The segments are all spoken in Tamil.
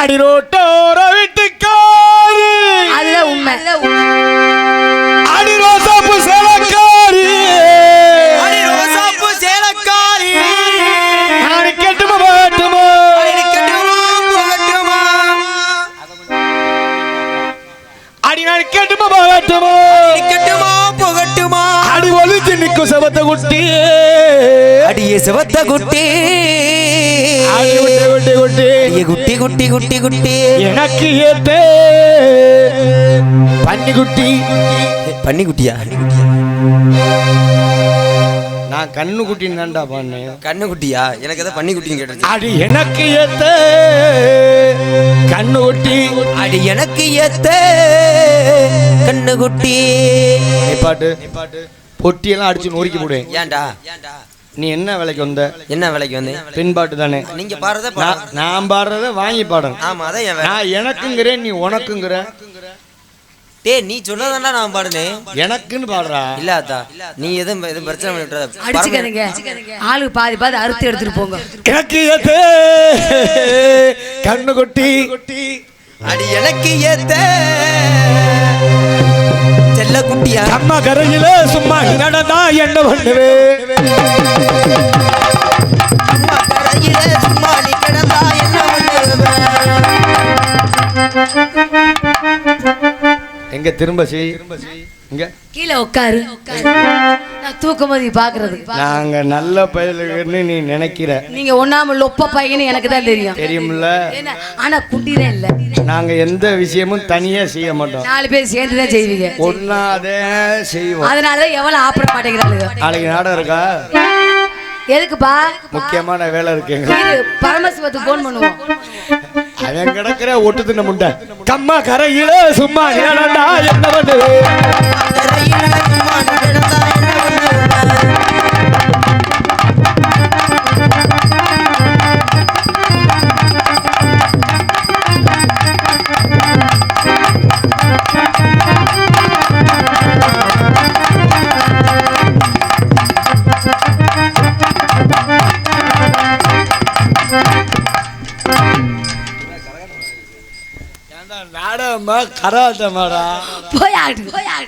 அடி ரோட்டோர வீட்டுக்காரி அதுதான் உண்மை அடி ரோசாப்பு சேலக்காரி. அடி ரோசாப்பூ சேலக்காரி. நான் கெட்டுமா போட்டுமா அடி நான் கெட்டுமா போட்டுமா அடி கட்டுமா புகட்டுமா. அடி ஒளிச்சு நிக்கும் சபத்த குட்டி. அடியே சிவத்த குட்டி. குட்டி குட்டி. குட்டி குட்டி குட்டி குட்டி. எனக்கு ஏத்தே பன்னி குட்டி பண்ணி குட்டியா நான் கண்ணு குட்டின்னு தான்டா பண்ணேன் கண்ணு குட்டியா எனக்கு எதை பண்ணி குட்டின்னு கேட்டுச்சு அடி எனக்கு ஏத்த கண்ணு குட்டி அடி எனக்கு ஏத்த கண்ணு குட்டி பாட்டு. பொட்டியெல்லாம் அடிச்சு நொறுக்கி போடுவேன் ஏன்டா? நீ என்ன விலைக்கு வந்த? என்ன வேலைக்கு வந்து? பெண் பாட்டு தானே நீங்க பாடுறத நான் நான் பாடுறத வாங்கி பாடணும் ஆமா அதான் நான் எனக்குங்கிறேன் நீ உனக்குங்கிற. டேய் நீ சொன்னதாண்டா நான் பாடுனேன் எனக்குன்னு பாடுறா. இல்ல அத்தா. நீ எதுவும் எதுவும் பிரச்சனை பண்ணி விட்டுறாத. அடிச்சுக்காதீங்க. ஆளுக்கு பாதி பாதி அறுத்து எடுத்துட்டு போங்க. எனக்கு ஏத்த கண்ணு குட்டி. அடி எனக்கு ஏத்த செல்ல குட்டியா? அம்மா கரையில சும்மா நடந்தா என்ன பண்ணுவே? அம்மா கரையில சும்மா நீ கிடந்தா என்ன பண்ணுவ? எங்க திரும்ப செய். இங்க. கீழே உட்காரு. நான் தூக்கம் போது பாக்குறது. நாங்க நல்ல பயலுக்குன்னு நீ நினைக்கிற. நீங்க ஒண்ணாம லொப்ப பையன்னு எனக்கு தான் தெரியும். தெரியும்ல? ஆனா குட்டிதான் இல்ல. நாங்க எந்த விஷயமும் தனியா செய்ய மாட்டோம். நாலு பேர் சேர்ந்து தான் செய்வீங்க. ஒன்னாதே செய்வோம். அதனாலதான் எவ்வளவு ஆப்பிட மாட்டேங்கிறாளுங்க. நாளைக்கு நாடகம் இருக்கா? எதுக்குப்பா? முக்கியமான வேலை இருக்கு எங்களுக்கு. இரு பரமசிவத்துக்கு போன் பண்ணுவோம். அவன் கிடக்குற ஒட்டு தின்ன முண்டை. கம்மா கரையில சும்மா என்ன பண்ணுவே நாடகமா கராட்டமாடா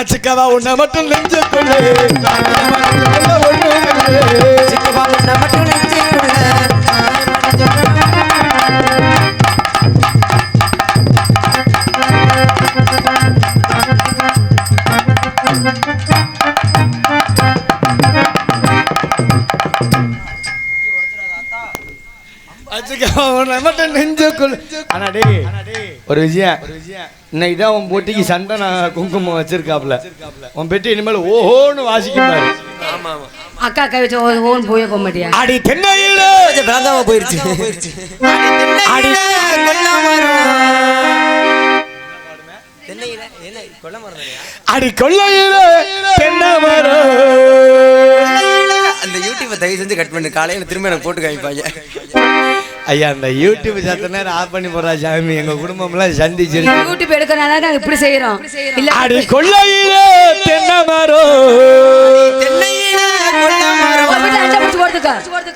அச்சுக்கவா உன்னை மட்டும் நெஞ்சுக்குள்ளே. சித்தப்பா உன்னை மட்டும் நெஞ்சுக்குள்ள. அச்சுக்கவா உன்னை மட்டும் நெஞ்சுக்குள்ளே. ஆனா டேய். ஒரு விஷயம். இன்னைக்கு தான் உன் பொட்டிக்கு சண்டை குங்குமம் வச்சிருக்காப்ல உன் பெட்டி இனிமேல் ஓஹோன்னு ஆமா அக்கா கை வச்சு ஓன் போய் போக மாட்டியா? அடி தென்னையில பிராந்தாம போயிருச்சு. அடி அடி கொள்ளையில தென்னை மரம் அந்த யூடியூப்பை தயவு செஞ்சு கட் பண்ணு. காலையில திரும்ப எனக்கு போட்டு காமிப்பாங்க. ஐயா அந்த யூடியூப் சத்த நேரம் ஆஃப் பண்ணி போறா சாமி. எங்க குடும்பம்லாம் சந்திச்சிருக்கு யூடியூப் எடுக்கிறனால நாங்க இப்படி செய்யறோம் இல்ல அடி கொள்ளையில தென்னை மரம் தென்னையில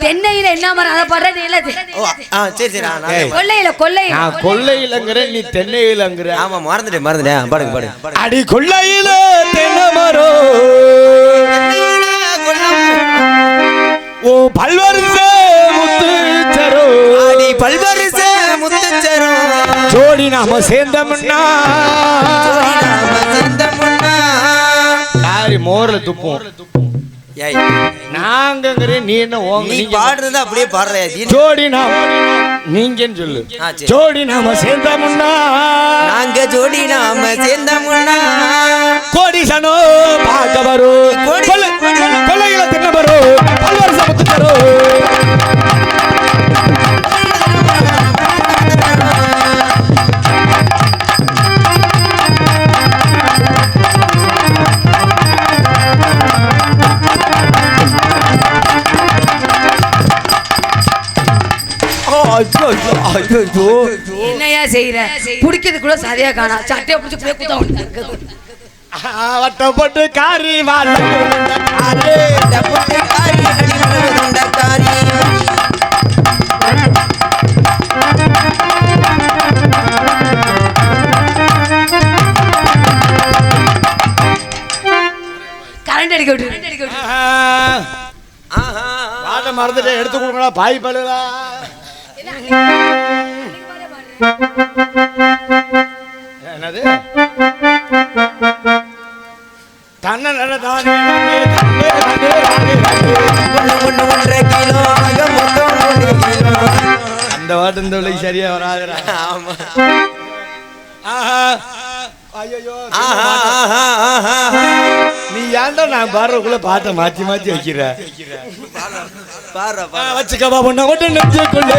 தென்னையில என்ன மரம் அதை பாடுற நீ இல்ல ஓ ஆ சரி சரி ஆ, நான் ஏய். கொல்லையில கொல்லையில நான் கொள்ளையிலங்கிற நீ தென்னையிலங்கிற. ஆமா மறந்துட்டேன் மறந்துட்டேன். பாடுங்க பாடுங்க அடி கொள்ளையில தென்னை மரம் ஓ பல்வரிச நாம சேர்ந்தோம்னா. காரி மோர்ல துப்போம் நாங்கங்கிற நீ என்ன ஓங்க நீ பாடுறது அப்படியே பாடுற ஜோடி நாம் நீங்கன்னு சொல்லு. ஜோடி நாம சேர்ந்தோம்னா நாங்க ஜோடி நாம சேர்ந்தோம்னா கோடி சனோ பார்க்க வரும் கொள்ளையில தின்ன வரும் பல்வரிச முத்துச்சரோ என்னையா செய்யற கூட சரியா காணா. சட்டையை பிடிச்சி போய் குத்தா உனக்கு வட்டப்பட்டு காரி கரண்ட் அடிக்க விட்டு வாட்ட மறந்துட்டு எடுத்து கொடுக்கணும் பாய் பழுதா என்னது? தன்ன நட தானே தன்னே தன்னே தானே தானே. ஒண்ணு ஒண்ணு ஒன்றரை கிலோ ஆக மொத்தம் மூணு கிலோ அந்த பாட்டு இந்த விலைக்கு சரியா வராதுடா. ஆமா. ஆஹா. ஐயோ ஆஹா ஆஹா ஆஹா. நீ ஏன்டா நான் பாடுறதுக்குள்ள பாட்டை மாத்தி மாத்தி வைக்கிற? வச்சுக்கப்பா பொண்ணை மட்டும் நெஞ்சுக்குள்ளே.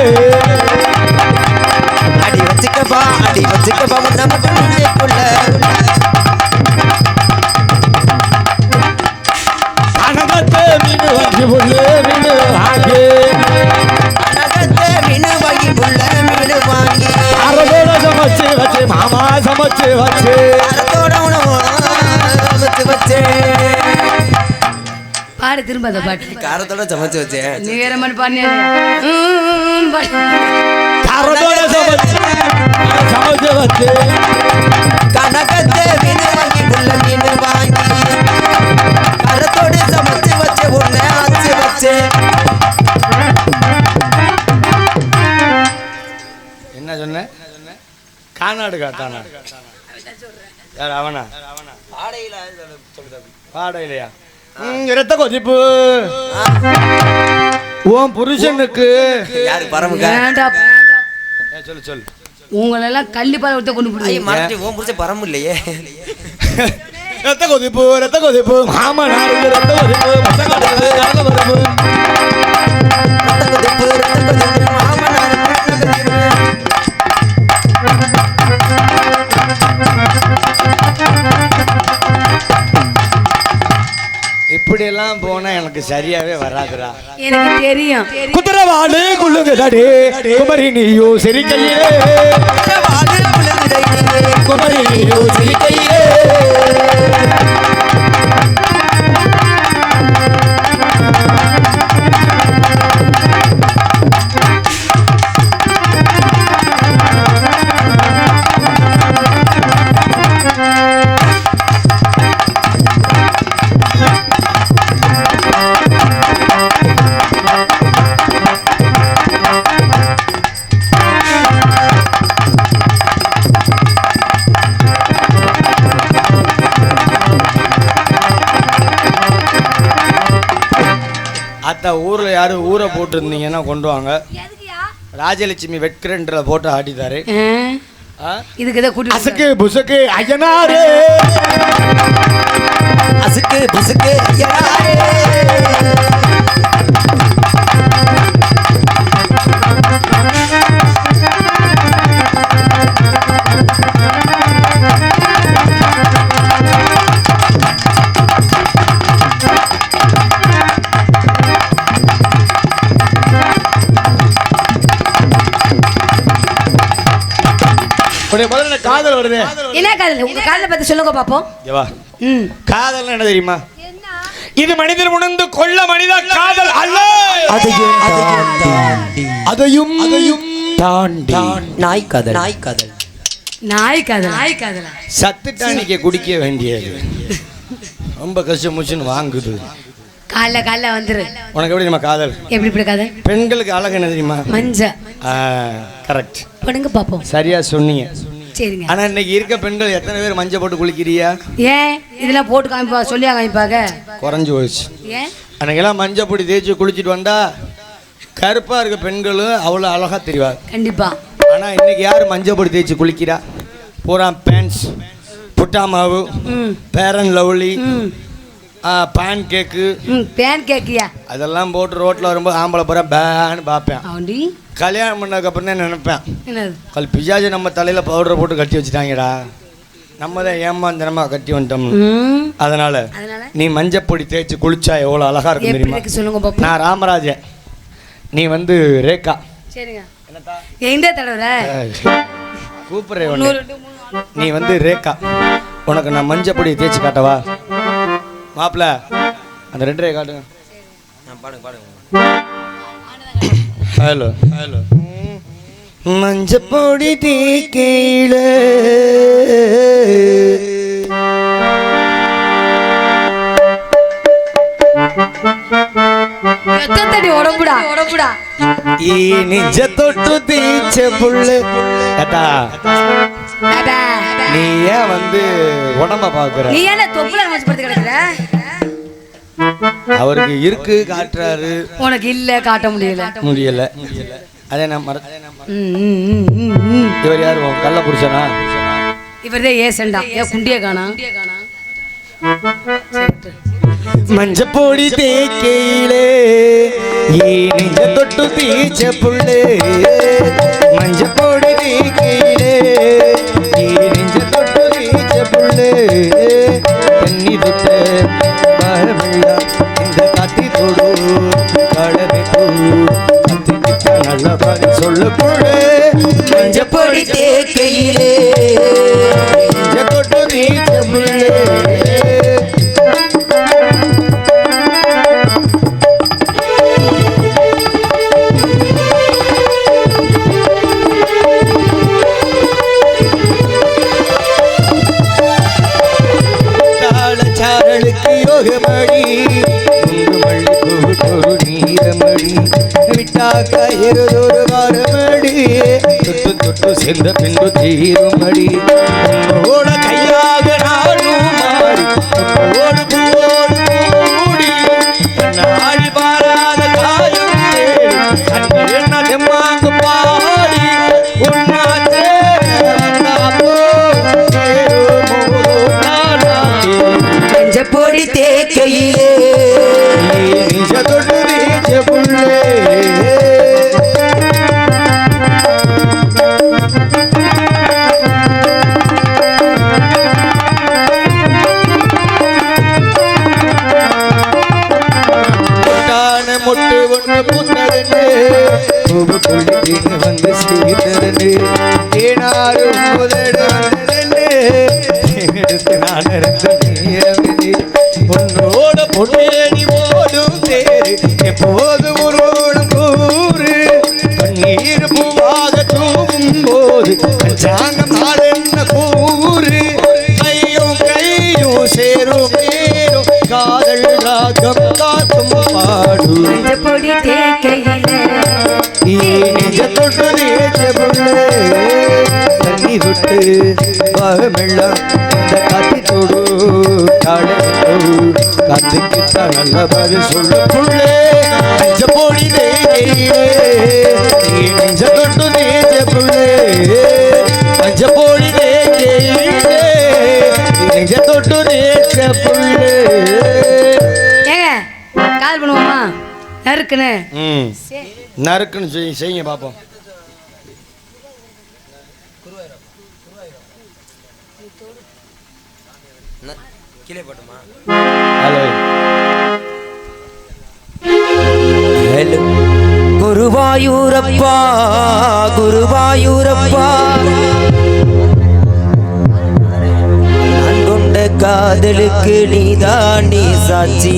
அடி வச்சுக்கப்பா அடி வச்சுக்கப்பா உன்னை மட்டும் நெஞ்சுக்குள்ள. அனகத்தே மீன் வாங்கி மீன் வாங்கி நகத்தை மீனு வாங்கி புள்ள மீனு வாங்கி அரதோட சமைச்சு வச்சு மாமா சமைச்சு வச்சு. வச்சேன் பாடு திரும்ப அந்த பாட்டு. காரத்தோட சமைச்சு வச்சேன் நீ வேற மாதிரி பாடினியா அரதோட சமைச்சு சமைச்சு வச்சு. கனகத்தை மீனு வாங்கி புள்ள மீனு வாங்கி. கரத்தோடு சமைச்சு வச்சு உன்னை ஆச்சு வச்சேன் என்ன சொன்ன? கானாடு காட்டானா யார் அவனா? பாடையிலையா ம், இரத்த கொதிப்பு. உன் புருஷனுக்கு யாரு பரமுக வேண்டாம். சொல்லு சொல்லு. உங்களெல்லாம் கள்ளிப்பால் ஒருத்த கொண்டு ஐய போடுவீங்க மறட்டி உன் புரிச்ச பரமு இல்லையே. ரத்த கொதிப்பு ரத்த கொதிப்பு. மாமனாருக்கு ரத்த கொதிப்பு ரத்த கொதிப்பு. இப்படி எல்லாம் போனா எனக்கு சரியாவே வராதுடா. எனக்கு தெரியும். குதிரவாடு குள்ளுங்கதடி குமரி நீயோ சிரிக்கையிலே. அத்த ஊர்ல யாரும் ஊரை போட்டிருந்தீங்கன்னா கொண்டு வாங்க. ராஜலட்சுமி வெட்கிரண்டில் போட்டு ஆடிதாரு? இதுக்கு இதை கூட்டி அசக்கு புசக்கு ஐயனாரே. அசுக்கு புசுக்கு ஐயனாரே. முதல்ல காதல் வருது. என்ன காதல்? உங்க காதலை பத்தி சொல்லுங்க பாப்போம். ம். காதல் என்ன தெரியுமா? இது மனிதர் உணர்ந்து கொள்ள மனித காதல் அல்ல. அதையும் அதையும் அதையும் தாண்டி. நாய் கதல். நாய் கதல். நாய் காதல்? நாய் காதலா? சத்து டானிக்க குடிக்க வேண்டியது. ரொம்ப கஷ்டம் வாங்குது. காலைல காலைல வந்துரு. உனக்கு எப்படி தெரியுமா காதல்? எப்படி இப்படி காதல்? பெண்களுக்கு அழகு என்ன தெரியுமா? மஞ்ச. கரெக்ட் படுங்க பாப்போம். சரியா சொன்னீங்க. சரிங்க. ஆனா இன்னைக்கு இருக்க பெண்கள் எத்தனை பேர் மஞ்சள் போட்டு குளிக்கிறியா? ஏன்? இதெல்லாம் போட்டு காமிப்பா சொல்லியா காமிப்பாங்க. குறைஞ்சு ஏன்? அன்னைக்கெல்லாம் மஞ்சள் பொடி தேய்ச்சி குளிச்சுட்டு வந்தா கருப்பா இருக்க பெண்களும் அவ்வளோ அழகா தெரிவார் கண்டிப்பா. ஆனா இன்னைக்கு யார் மஞ்சள் பொடி தேய்ச்சி குளிக்கிறா? பூரா பேண்ட்ஸ் புட்டா மாவு ம். பேரன் லவ்லி பேன் கேக்கு ம் பேன் கேக்கியா அதெல்லாம் போட்டு ரோட்டில் வரும்போது ஆம்பளை பூரா பேன்னு பார்ப்பேன். அவண்டி கல்யாணம் பண்ணதுக்கப்புறம் தான் நினைப்பேன். என்னது? கல் பிஜாஜி நம்ம தலையில் பவுடரை போட்டு கட்டி வச்சுட்டாங்கடா. நம்ம தான் ஏமாந்தனமா கட்டி வந்துட்டோம். அதனால நீ மஞ்சள் பொடி தேய்ச்சி குளிச்சா எவ்வளோ அழகா இருக்கும் தெரியுமா? சொல்லுங்க நான் ராமராஜன். நீ வந்து ரேகா. சரிங்க. எந்த தடவை கூப்பிடுறேன். நீ வந்து ரேகா. உனக்கு நான் மஞ்சள் பொடி தேய்ச்சி காட்டவா? மாப்பிள அந்த ரெண்டு காட்டுங்க. பாடுங்க பாடுங்க. ஹலோ. ஹலோ. மஞ்சப்பொடி தீக்கையில உடம்புடா. உடம்புடா. ఈ నిజ తొట్టు తీచే புள்ளு. ஏட்டா நீ ஏன் வந்து உடம்ப பாக்குற? நீ வச்சு படுத்து கிடக்குற அவருக்கு இருக்கு காட்டுறாரு. உனக்கு இல்ல காட்ட முடியல. முடியல. அதே நான் மற. இவர் யாரு? கள்ள புருஷனா? இவர்தான் ஏசண்டா ஏன் குண்டிய காணா. மஞ்சப்பொடி தேக்கையிலே ஈ நெஞ்ச தொட்டு தீச்ச புள்ளு. மஞ்சப்பொடி பாதி சொல்ல புள்ளு மஞ்சப்பொடி தேக்கையிலே நெஞ்ச தொட்டு தீச்ச புள்ளு தாளச்சாரலுக்கு சென்ற பின்பு தீரும்படி எப்போது உருவம் கூறு கண்ணீர் பூவாக தூவும் போது பஞ்சாங்கம் நாள் என்ன கூறு? கையும் கையும் சேரும் நேரும் காதல் ராகம் காத்தும் பாடு. பொடி தேக்கையில தொட்டு புள்ளே தண்ணி விட்டு பாகமெல்லாம் இந்த காத்துக்கிட்ட நல்ல பதில் சொல்ல நறுக்குன்னு. ம். நறுக்குன்னு செய் செய்யுங்க பார்ப்போம் கீழே போட்டுமா? ஹலோ. ஹலோ. குருவாயூரப்பா குருவாயூரப்பா. நான் கொண்ட காதலுக்கு நீதாண்டி சாட்சி.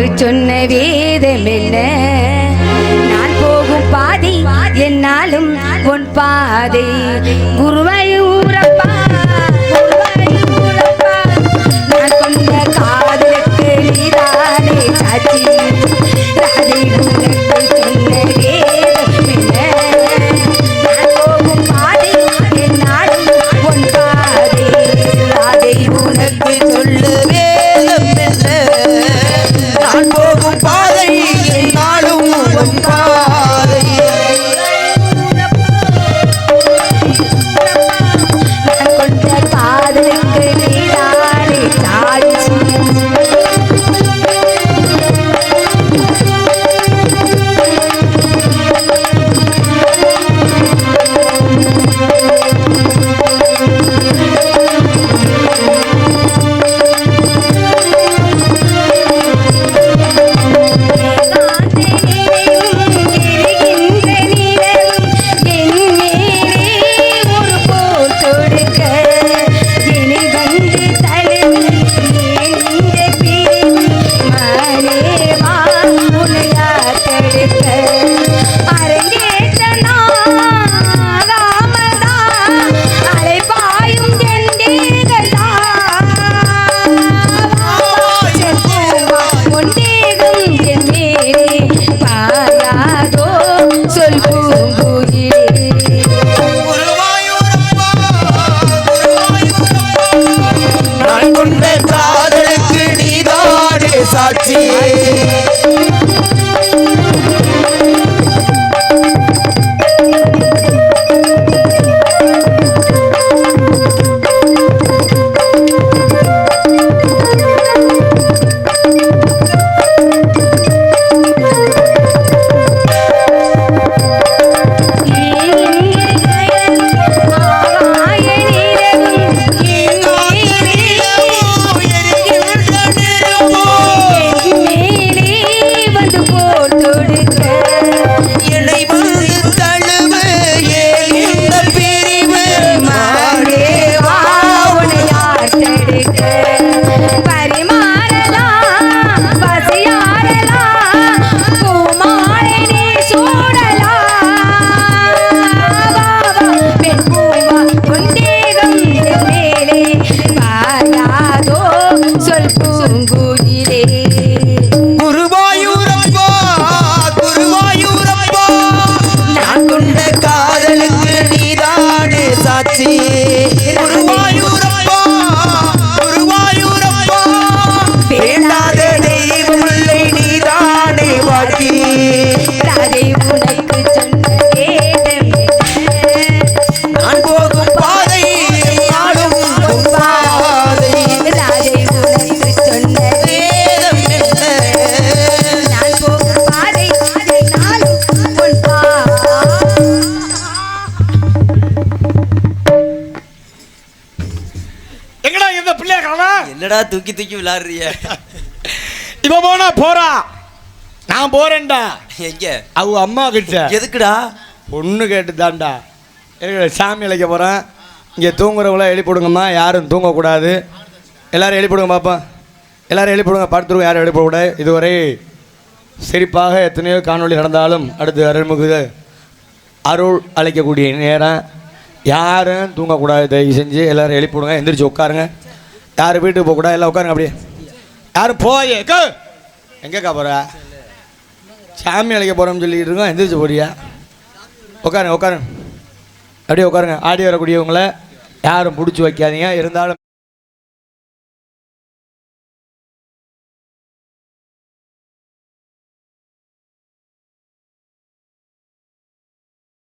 எனக்கு சொன்ன வேதம் என்ன நான் போகும் பாதை என்னாலும் உன் பாதை. குருவாயூரப்பா குருவாயூரப்பா நான் கொண்ட காதலுக்கு நீதானே சாட்சி. என்னடா தூக்கி தூக்கி விளையாடுறிய இவ போனா போறா. நான் போறேன்டா. எங்க? அவ அம்மா கிட்ட. எதுக்குடா? பொண்ணு கேட்டுதான்டா. சாமி அழைக்க போகிறேன் இங்கே தூங்குறவங்கள எழுப்பிடுங்கம்மா யாரும் தூங்கக்கூடாது. எல்லாரும் எழுப்பிடுங்க பாப்பா. எல்லாரும் எழுப்பிடுங்க படுத்துருவோம் யாரும் எழுப்பக்கூடாது இதுவரை சிரிப்பாக எத்தனையோ காணொளி நடந்தாலும் அடுத்து அருள்முகு அருள் அழைக்கக்கூடிய நேரம். யாரும் தூங்கக்கூடாது. தயவு செஞ்சு எல்லாரும் எழுப்பிவிடுங்க. எந்திரிச்சு உட்காருங்க. யார் வீட்டுக்கு போகக்கூடாது எல்லாம் உட்காருங்க அப்படியே. யாரும் போயே? எங்கேக்கா போகிற சாமி அழைக்க போகிறோம்னு சொல்லிட்டு இருக்கோம். எந்திரிச்சு போறியா? உட்காருங்க உட்காருங்க. அப்படியே உட்காருங்க. ஆடி வரக்கூடியவங்கள யாரும் பிடிச்சி வைக்காதீங்க. இருந்தாலும்